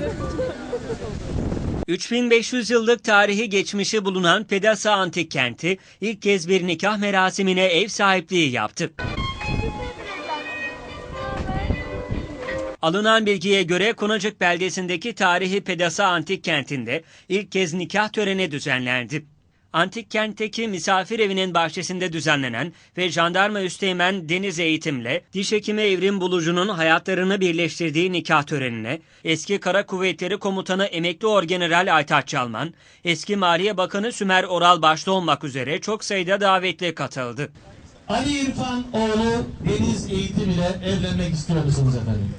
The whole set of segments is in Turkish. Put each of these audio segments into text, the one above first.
ederim. 3500 yıllık tarihi geçmişi bulunan Pedasa Antik Kenti ilk kez bir nikah merasimine ev sahipliği yaptı. Alınan bilgiye göre Konacık beldesindeki tarihi Pedasa Antik Kenti'nde ilk kez nikah töreni düzenlendi. Antik kentteki misafir evinin bahçesinde düzenlenen ve jandarma üsteğmen Deniz Eğitim'le diş hekimi Evrim Bulucu'nun hayatlarını birleştirdiği nikah törenine eski Kara Kuvvetleri Komutanı Emekli Orgeneral Aytaç Çalman, eski Maliye Bakanı Sümer Oral başta olmak üzere çok sayıda davetli katıldı. Ali İrfan oğlu Deniz Eğitim ile evlenmek istiyor musunuz efendim?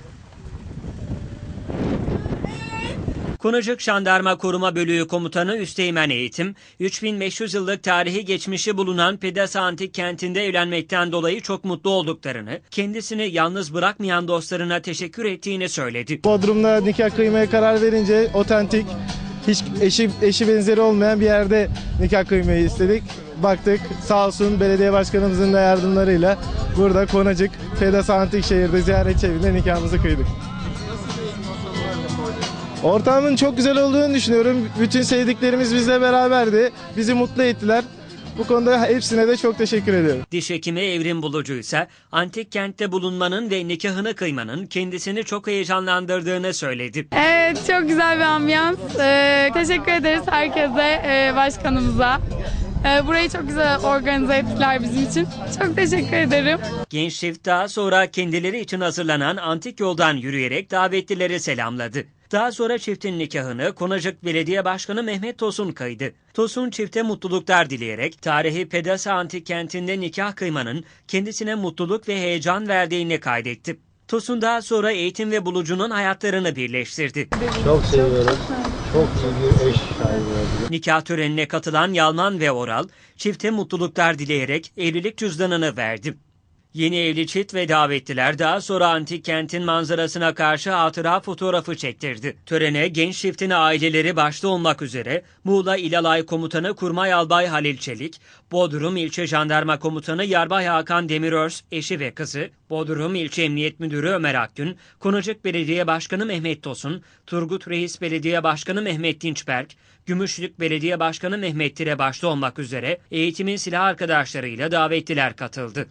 Konacık Jandarma Koruma Bölüğü Komutanı Üsteğmen Eğitim, 3500 yıllık tarihi geçmişi bulunan Pedasa Antik Kenti'nde evlenmekten dolayı çok mutlu olduklarını, kendisini yalnız bırakmayan dostlarına teşekkür ettiğini söyledi. Bodrum'da nikah kıymaya karar verince otentik, hiç eşi, eşi benzeri olmayan bir yerde nikah kıymayı istedik. Baktık sağ olsun belediye başkanımızın da yardımlarıyla burada Konacık Pedas Antik Şehir'de ziyaretçi evinde nikahımızı kıydık. Ortamın çok güzel olduğunu düşünüyorum. Bütün sevdiklerimiz bizle beraberdi. Bizi mutlu ettiler. Bu konuda hepsine de çok teşekkür ediyorum. Diş hekimi Evrim Bulucu ise antik kentte bulunmanın ve nikahını kıymanın kendisini çok heyecanlandırdığını söyledi. Evet çok güzel bir ambiyans. Ee, teşekkür ederiz herkese, e, başkanımıza. Ee, burayı çok güzel organize ettiler bizim için. Çok teşekkür ederim. Genç çift daha sonra kendileri için hazırlanan antik yoldan yürüyerek davetlileri selamladı. Daha sonra çiftin nikahını Konacık Belediye Başkanı Mehmet Tosun kaydı. Tosun çifte mutluluklar dileyerek tarihi Pedasa Antik Kenti'nde nikah kıymanın kendisine mutluluk ve heyecan verdiğini kaydetti. Tosun daha sonra eğitim ve bulucunun hayatlarını birleştirdi. Çok seviyorum. Çok iyi bir eş sahibi oldum. Nikah törenine katılan Yalman ve Oral, çifte mutluluklar dileyerek evlilik cüzdanını verdi. Yeni evli çift ve davetliler daha sonra antik kentin manzarasına karşı hatıra fotoğrafı çektirdi. Törene genç çiftin aileleri başta olmak üzere Muğla İlalay Komutanı Kurmay Albay Halil Çelik, Bodrum İlçe Jandarma Komutanı Yarbay Hakan Demirörs, eşi ve kızı, Bodrum İlçe Emniyet Müdürü Ömer Akgün, Konacık Belediye Başkanı Mehmet Tosun, Turgut Reis Belediye Başkanı Mehmet Dinçberk, Gümüşlük Belediye Başkanı Mehmet Tire başta olmak üzere eğitimin silah arkadaşlarıyla davetliler katıldı.